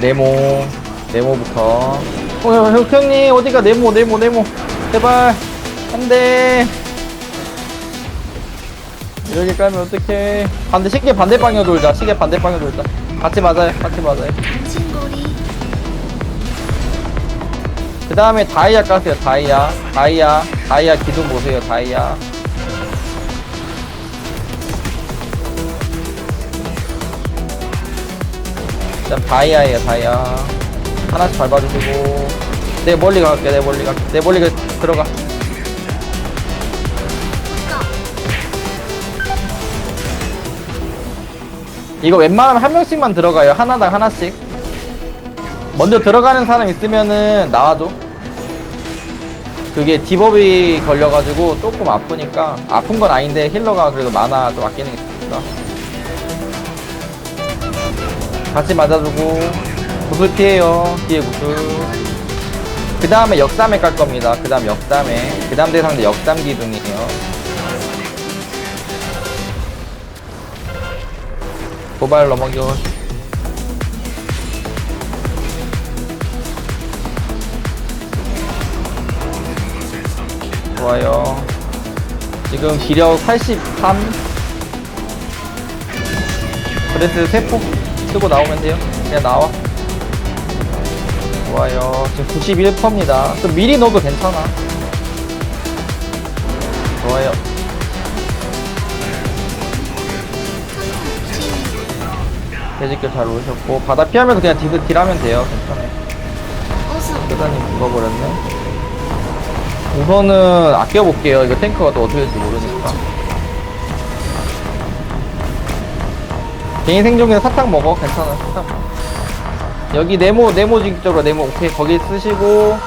네모 네모부터. 어 형, 형, 형님 어디가 네모 네모 네모? 제발 안돼 이렇게 깔면 어떡해? 반대 시계 반대 방향 돌자 시계 반대 방향 돌자. 같이 맞아요 같이 맞아요. 그 다음에 다이아 까세요 다이아. 다이아 다이아 기둥 보세요 다이아 일단 다이아에요 다이아. 하나씩 밟아주시고. 내 멀리 갈게 내 멀리 갈게 내 멀리 가 들어가. 이거 웬만하면 한 명씩만 들어가요. 하나당 하나씩. 먼저 들어가는 사람 있으면은 나와줘. 그게 디버비 걸려가지고 조금 아프니까. 아픈 건 아닌데 힐러가 그래도 많아 좀 아끼는 게 좋다 같이 맞아주고 구슬 피해요. 뒤에 구슬. 그 다음에 역삼에 깔 겁니다. 그 다음 역삼에. 그 다음 대상대 역삼 기둥이에요. 도발 넘어겨. 좋아요. 지금 기력 83. 그래스 세포 쓰고 나오면 돼요. 그냥 나와. 좋아요. 지금 91%입니다. 좀 미리 넣어도 괜찮아. 좋아요. 돼지길 잘 오셨고 바다 피하면서 그냥 딜, 딜하면 돼요. 괜찮아요. 대단히 죽어버렸네. 우선은 아껴볼게요. 이거 탱크가 또 어떻게 될지 모르니까. 개인 생존기는 사탕 먹어. 괜찮아. 사탕 먹어. 여기 네모, 네모 쪽으로 네모. 오케이. 거기 쓰시고.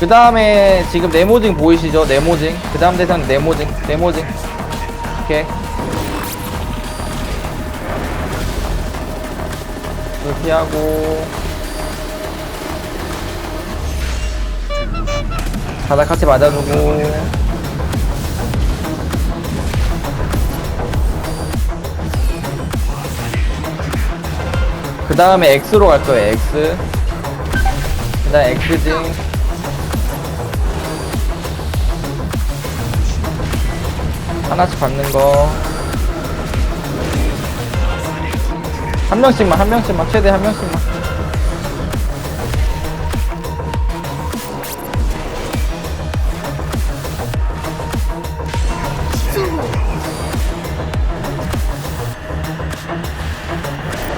그 다음에 지금 네모징 보이시죠? 네모징. 그 다음 대상 네모징. 네모징. 오케이. 이거 피하고. 바닥 같이 맞아주고 그 다음에 X로 갈 거예요 X. 그 다음 X지. 하나씩 밟는 거. 한 명씩만 한 명씩만. 최대 한 명씩만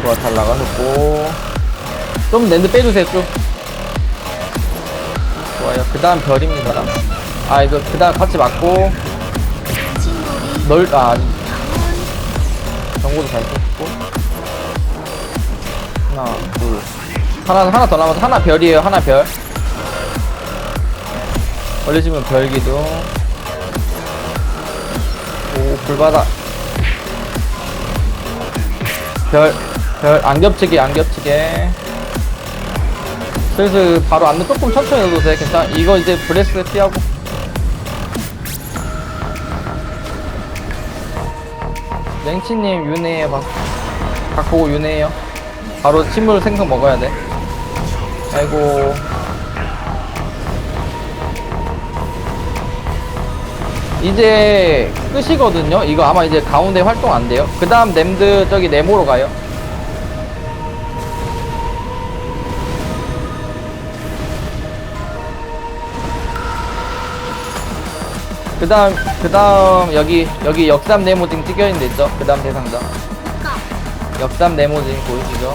좋아 잘 나가줬고. 좀 랜드 빼주세요 좀. 좋아요. 그 다음 별입니다. 아 이거 그 다음 같이 맞고. 넓아 정보도 잘 썼고. 하나 둘. 하나 하나 더 남아서 하나 별이에요 하나 별. 걸리시면 별기둥 오 불바다. 별 별 안 겹치게 안 겹치게 슬슬 바로 안돼 조금 천천히 넣어도 돼 이거 이제 브레스 피하고 냉치님 윤회해 봐. 각 보고 윤회해요. 바로 침물 생선 먹어야 돼. 아이고. 이제 끝이거든요. 이거 아마 이제 가운데 활동 안 돼요. 그 다음 nem드 저기 네모로 가요. 그 다음, 그 다음, 여기, 여기 역삼 네모징 찍혀있는 데 있죠? 그 다음 대상자. 가 역삼 네모징 보이시죠?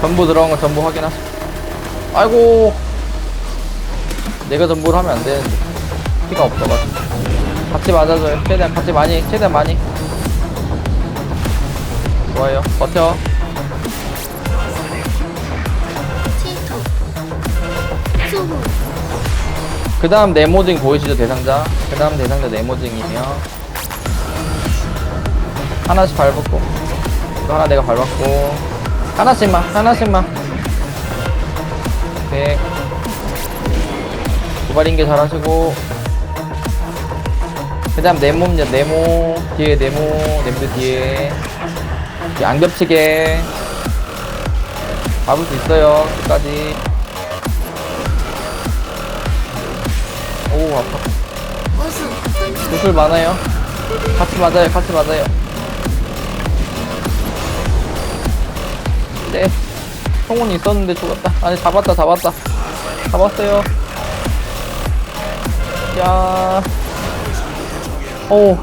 전부 들어간 거 전부 확인하시고. 아이고. 내가 전부를 하면 안 되는데. 피가 없어가지고. 같이 맞아줘요. 최대한 같이 많이, 최대한 많이. 좋아요. 버텨. 그 다음 네모징 보이시죠 대상자? 그 다음 대상자 네모징이에요. 하나씩 밟았고. 이거 하나 내가 밟았고. 하나씩만 하나씩만. 오케이. 도발인계 잘하시고. 그 다음 네모입니다 네모. 뒤에 네모 네모 뒤에. 안 겹치게. 잡을 수 있어요 끝까지 오 아파. 구슬 많아요. 같이 맞아요 같이 맞아요. 네. 성운이 있었는데 죽었다. 아니 잡았다 잡았다. 잡았어요. 야. 오,